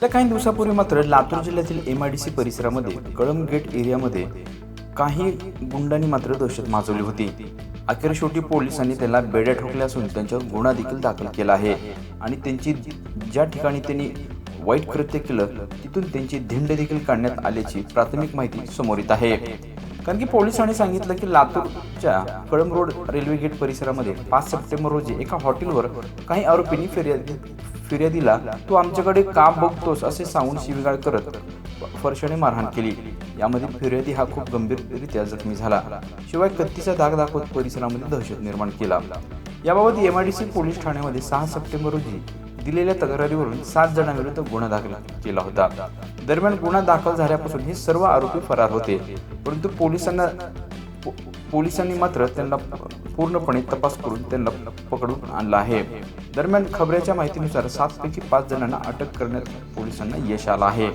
त्या काही दिवसापूर्वी मात्र लातूर जिल्ह्यातील एम आय डी सी परिसरामध्ये कळम गेट एरियामध्ये काही गुंडांनी मात्र दहशत माजवली होती. अखेर शेवटी पोलिसांनी त्याला बेड्या ठोकल्या असून त्यांच्यावर गुन्हा देखील दाखल केला आहे. आणि त्यांची ज्या ठिकाणी त्यांनी वाईट कृत्य केलं तिथून त्यांची धिंड देखील काढण्यात आल्याची प्राथमिक माहिती समोर येत आहे. कारण की पोलिसांनी सांगितलं की लातूरच्या कळंब रोड रेल्वे गेट परिसरामध्ये पाच सप्टेंबर रोजी एका हॉटेलवर काही आरोपींनी फिर्यादी फिर्यादीला तू आमच्याकडे काम बघतोस? असे सांगून शिवीगाळ करत फरशाने मारहाण केली. यामध्ये फिर्यादी हा खूप गंभीररित्या जखमी झाला. शिवाय कत्तीचा दाग दाखवत परिसरामध्ये दहशत निर्माण केला. याबाबत M I D C police ठाण्यामध्ये सहा सप्टेंबर रोजी दिलेल्या तक्रारीवरून सात जणांविरुद्ध गुन्हा दाखल केला होता. दरम्यान गुन्हा दाखल झाल्यापासून हे सर्व आरोपी फरार होते. परंतु पोलिसांना पो- पोलिसांनी मात्र त्यांना पूर्णपणे तपास करून त्यांना पकडून आणलं आहे. दरम्यान खबऱ्याच्या माहितीनुसार सातपैकी पाच जणांना अटक करण्यात पोलिसांना यश आलं आहे.